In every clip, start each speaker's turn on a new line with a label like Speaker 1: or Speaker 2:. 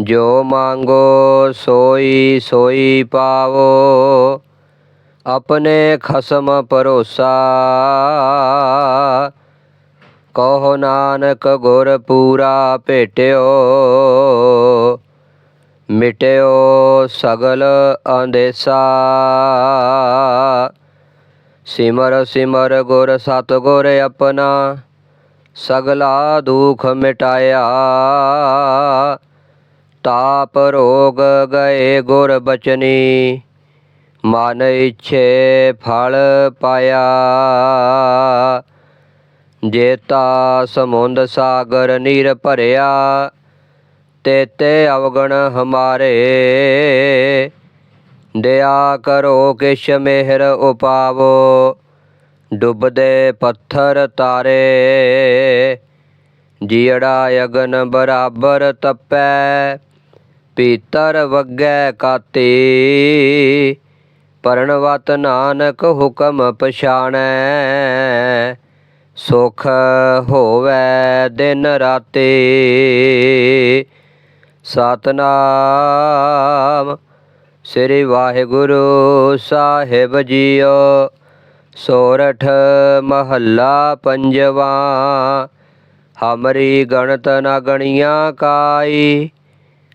Speaker 1: ਜੋ ਮੰਗੋ ਸੋਈ ਸੋਈ ਪਾਵੋ। ਆਪਣੇ ਖਸਮ ਭਰੋਸਾ। ਕਹੋ ਨਾਨਕ ਗੁਰ ਪੂਰਾ ਭੇਟਿਓ। ਮਿਟਿਓ ਸਗਲ ਅੰਦੇਸਾ। ਸਿਮਰ ਸਿਮਰ ਗੁਰ ਸਤਿਗੁਰ ਆਪਣਾ। ਸਗਲਾ ਦੁਖ ਮਿਟਾਇਆ। ਤਾਪ ਰੋਗ ਗਏ ਗੁਰ ਬਚਨੀ। ਮਨ ਇਛੇ ਫਲ ਪਾਇਆ। ਜੇਤਾ ਸਮੁੰਦ ਸਾਗਰ ਨੀਰ ਭਰਿਆ। ਤੇਤੇ ਅਵਗਣ ਹਮਾਰੇ। ਦਇਆ ਕਰੋ ਕਿਛ ਮਿਹਰ ਉਪਾਵੋ। ਡੁੱਬਦੇ ਪੱਥਰ ਤਾਰੇ। ਜੀੜਾ ਅਗਨ ਬਰਾਬਰ ਤਪੈ। ਪੀਤਰ ਵਗੈ ਕਾਤੀ ਪਰਣਵਤ ਨਾਨਕ ਹੁਕਮ ਪਛਾਣੈ। ਸੁਖ ਹੋਵੇ ਦਿਨ ਰਾਤੀ, ਸਤਨਾਮ ਸ੍ਰੀ ਵਾਹਿਗੁਰੂ ਸਾਹਿਬ ਜੀਓ। ਸੋਰਠ ਮਹੱਲਾ ਪੰਜਵਾ, ਹਮਰੀ ਗਣਤ ਨਾ ਗਣੀਆਂ ਕਾਈ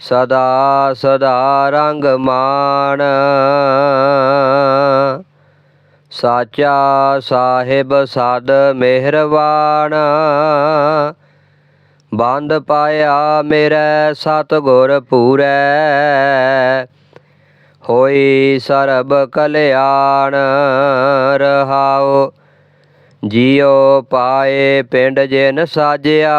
Speaker 1: ਸਦਾ ਸਦਾ ਰੰਗ ਮਾਣ ਸਾਚਾ ਸਾਹਿਬ ਸਦ ਮਿਹਰਬਾਨ। ਬੰਦ ਪਾਇਆ ਮੇਰੇ ਸਤਗੁਰ ਪੂਰੈ। ਹੋਈ ਸਰਬ ਕਲਿਆਣ ਰਹਾਓ ਜਿਉ ਪਾਏ ਪਿੰਡ ਜਿਨ ਸਾਜਿਆ।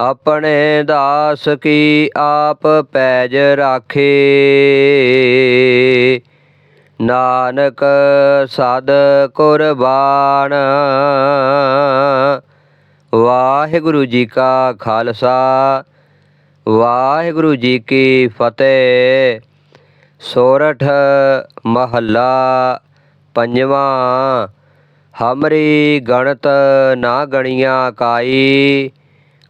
Speaker 1: ਆਪਣੇ ਦਾਸ ਕੀ ਆਪ ਪੈਜ ਰਾਖੇ? ਨਾਨਕ ਸਦ ਕੁਰਬਾਨ। ਵਾਹਿਗੁਰੂ ਜੀ ਕਾ ਖਾਲਸਾ। ਵਾਹਿਗੁਰੂ ਜੀ ਕੀ ਫਤਿਹ। ਸੋਰਠ ਮਹੱਲਾ ਪੰਜਵਾਂ। ਹਮਰੀ ਗਣਤ ਨਾ ਗਣੀਆਂ ਕਾਈ।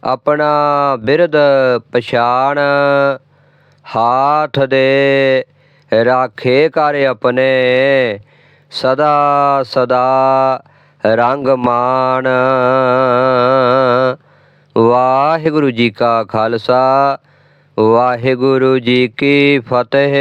Speaker 1: ਆਪਣਾ ਬਿਰਦ ਪਛਾਣ, ਹਾਥ ਦੇ ਰਾਖੇ ਕਰ ਆਪਣੇ। ਸਦਾ ਸਦਾ ਰੰਗ ਮਾਣ। ਵਾਹਿਗੁਰੂ ਜੀ ਕਾ ਖਾਲਸਾ, ਵਾਹਿਗੁਰੂ ਜੀ ਕੀ ਫਤਿਹ।